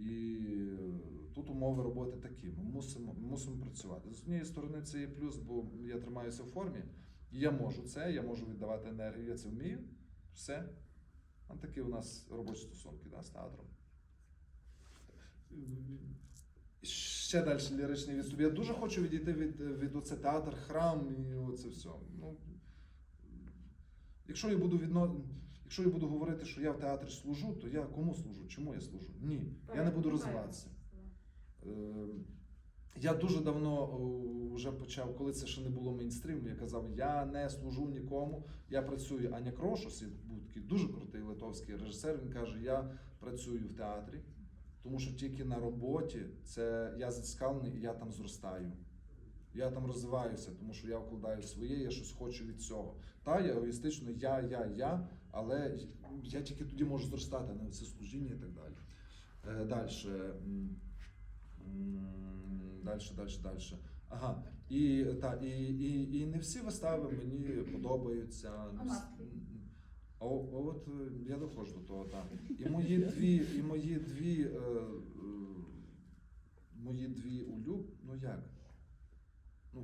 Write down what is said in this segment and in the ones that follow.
І е, тут умови роботи такі. Ми мусимо, мусимо працювати. З однієї сторони, це є плюс, бо я тримаюся в формі. Я можу це, я можу віддавати енергію, я це вмію. Все. А такі у нас робочі стосунки да, з театром. Ще далі ліричний відступ. Я дуже хочу відійти від, від оце театр, храм і оце все. Ну, якщо я буду відно... Якщо я буду говорити, що я в театрі служу, то я кому служу? Чому я служу? Ні. Я не буду розвиватися. Е, Я дуже давно вже почав, коли це ще не було мейнстріму, я казав, я не служу нікому, я працюю. Аня Крошос, був такий дуже крутий литовський режисер. Він каже: Я працюю в театрі, тому що тільки на роботі це я зацікавлений і я там зростаю. Я там розвиваюся, тому що я вкладаю своє, я щось хочу від цього. Та я егоїстично, я, я, я, але я тільки тоді можу зростати на це служіння і так далі. Далі. Далі, далі, далі. Ага. І, та, і, і, і не всі вистави мені подобаються. А от е, я доходжу до того, так. І мої дві, і мої дві, е, е, мої дві улюб, ну як? Ну,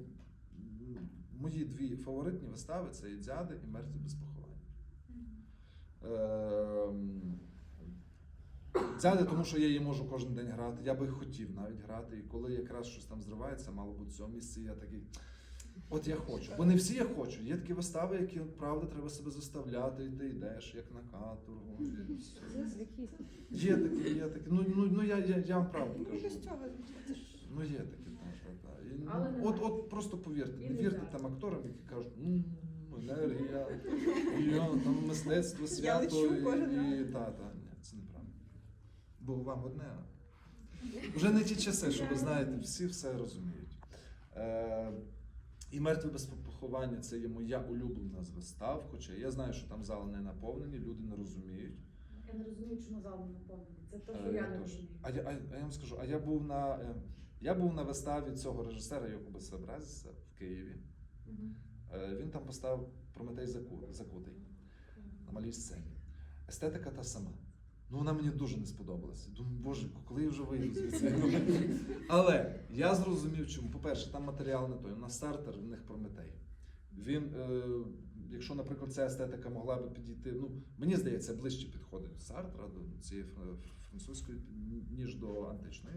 м, мої дві фаворитні вистави це і «Дзяди» і Мертві без поховання. Ем, Дзяди, тому що я її можу кожен день грати. Я би хотів навіть грати. І коли якраз щось там зривається, мало бути в цьому місці, я такий. От я хочу. Бо не всі я хочу. Є такі вистави, які правда треба себе заставляти, і ти йдеш, як на каторгу. і все. Є такі, є такі. Ну, ну, ну я, я, я вам правду Ну, кажу. цього. Ну є такі, так, так, так. І, ну, Але не от, от просто повірте, не вірте там акторам, які кажуть, «М, енергія, я, там мистецтво, свято лечу і, кожен і раз. та, та. Ні, це неправда. Бо вам одне. Вже не ті часи, що ви знаєте, всі все розуміють. Е, і мертві без поховання це є моя улюблена з вистав, хоча я знаю, що там зали не наповнені, люди не розуміють. Я не розумію, чому зал не наповнений. Це те, Е, що я не тож. розумію. А я, а, а я вам скажу, а я був на е, я був на виставі цього режисера Йокуба Сабразіса в Києві. Е, Він там поставив Прометей Заку- Закутий на малій сцені. Естетика та сама. Ну, вона мені дуже не сподобалася. Думаю, боже, коли я вже вийду звідси. Але я зрозумів, чому. По-перше, там матеріал не той. У нас стартер, в них Прометей. Він, е, якщо, наприклад, ця естетика могла би підійти, ну, мені здається, ближче підходить до Сартра, до цієї французької, ніж до античної.